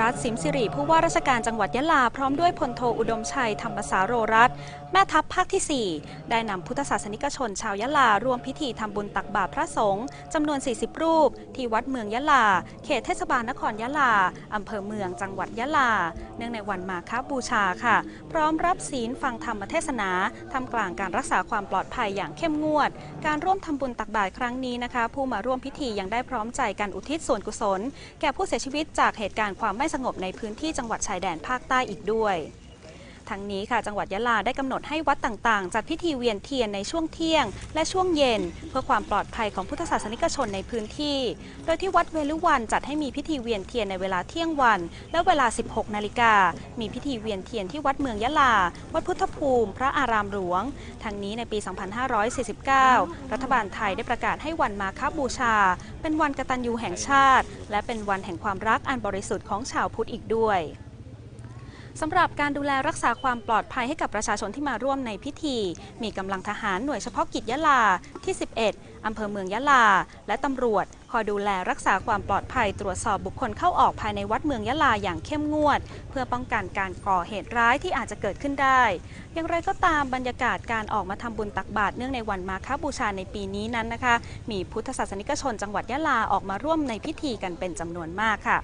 รัตสิมสิริผู้ว่าราชการจังหวัดยะลา พร้อมด้วยพลโทอุดมชัยธรรมสาโรรัตแม่ทัพภาคที่ 4 ได้นำพุทธศาสนิกชนชาวยะลา ร่วมพิธีทำบุญตักบาตรพระสงฆ์จำนวน 40 รูป ที่วัดเมืองยะลา เขตเทศบาลนครยะลาอำเภอเมืองจังหวัดยะลา เนื่องในวันมาคบูชาค่ะ พร้อมรับศีลฟังธรรมเทศนาทำกลางการรักษาความปลอดภัยอย่างเข้มงวด การร่วมทำบุญตักบาตรครั้งนี้นะคะ ผู้มาร่วมพิธียังได้พร้อมใจกันอุทิศส่วนกุศล แก่ผู้เสียชีวิตจากเหตุการณ์ความไม่สงบในพื้นที่จังหวัดชายแดนภาคใต้อีกด้วย ทั้งนี้ค่ะจังหวัดยะลาได้กำหนดให้วัดต่างๆ จัดพิธีเวียนเทียนในช่วงเที่ยง และช่วงเย็น เพื่อความปลอดภัยของพุทธศาสนิกชนในพื้นที่ โดยที่วัดเวลุวันจัดให้มีพิธีเวียนเทียนในเวลาเที่ยงวัน และเวลา 16 นาฬิกา มีพิธีเวียนเทียนที่วัดเมืองยะลา วัดพุทธภูมิ พระอารามหลวง ทั้งนี้ในปี 2549 รัฐบาลไทยได้ประกาศให้วันมาคบูชา เป็นวันกตัญญูแห่งชาติ และเป็นวันแห่งความรักอันบริสุทธิ์ของชาวพุทธอีกด้วย สำหรับการดูแลรักษาความปลอดภัยให้กับประชาชนที่มาร่วมในพิธี มีกำลังทหารหน่วยเฉพาะกิจยะลาที่ 11 อำเภอเมืองยะลา และตำรวจคอยดูแลรักษาความปลอดภัยตรวจสอบบุคคลเข้าออกภายในวัดเมืองยะลาอย่างเข้มงวด เพื่อป้องกันการก่อเหตุร้ายที่อาจจะเกิดขึ้นได้ อย่างไรก็ตามบรรยากาศการออกมาทำบุญตักบาตรเนื่องในวันมาฆบูชาในปีนี้นั้นนะคะ มีพุทธศาสนิกชนจังหวัดยะลาออกมาร่วมในพิธีกันเป็นจำนวนมากค่ะ